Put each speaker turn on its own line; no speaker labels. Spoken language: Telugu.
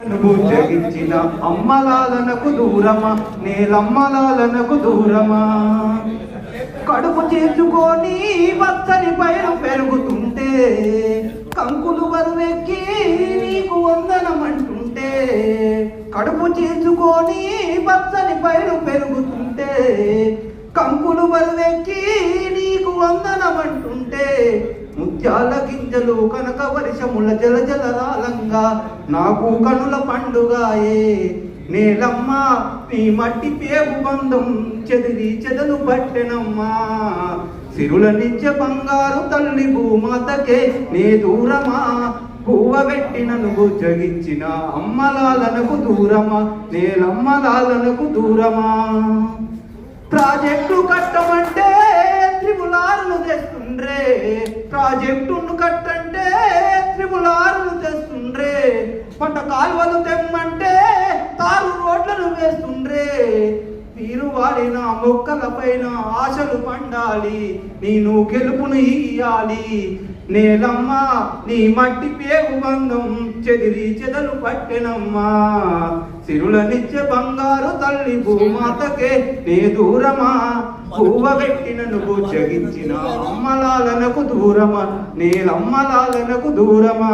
నువ్వు జగించిన అమ్మలాలనకు దూరమా నేలమ్మలాలనకు దూరమా? కడుపు చేర్చుకొని పచ్చని పైన పెరుగుతుంటే కంకులు బరువెక్కి నీకు వందనమంటుంటే కడుపు చేర్చుకొని పచ్చని పైరు పెరుగుతుంటే కంకులు బరువెక్కి నీకు వందనమంటుంటే ముత్యాల గింజలు కనక వర్షముల జల జలరా పండుగ నాకు కనుల పండుగాయే. నేలమ్మ నీ మట్టి పేగు బంధం చెదిరి చెదలు పట్టెనమ్మా. సిరుల నిత్య బంగారు తల్లి భూమాతకే నే దూరమా. పువ్వ పెట్టిన నువ్వు జగించిన అమ్మలాలనకు దూరమా. నేలమ్మలాలనకు దూరమా. ప్రాజెక్టు కట్టమంటే త్రిపులారులు తెస్తుండ్రే. ప్రాజెక్టును కట్టండి పంట కాలువలు తెమ్మంటే తారు రోడ్లను వేస్తుండ్రే. మీరు వాడిన మొక్కలపైన ఆశలు పండాలి నేను గెలుపును ఇయ్యాలి. నేలమ్మ నీ మట్టి పేగు బంధం చెదిరి చెదలు పట్టెనమ్మా. సిరులనిచ్చే బంగారు తల్లి భూమాతకే నే దూరమా? పువ్వ పెట్టిన నువ్వు జగించిన అమ్మలాలనకు దూరమా? నేలమ్మలాలనకు దూరమా?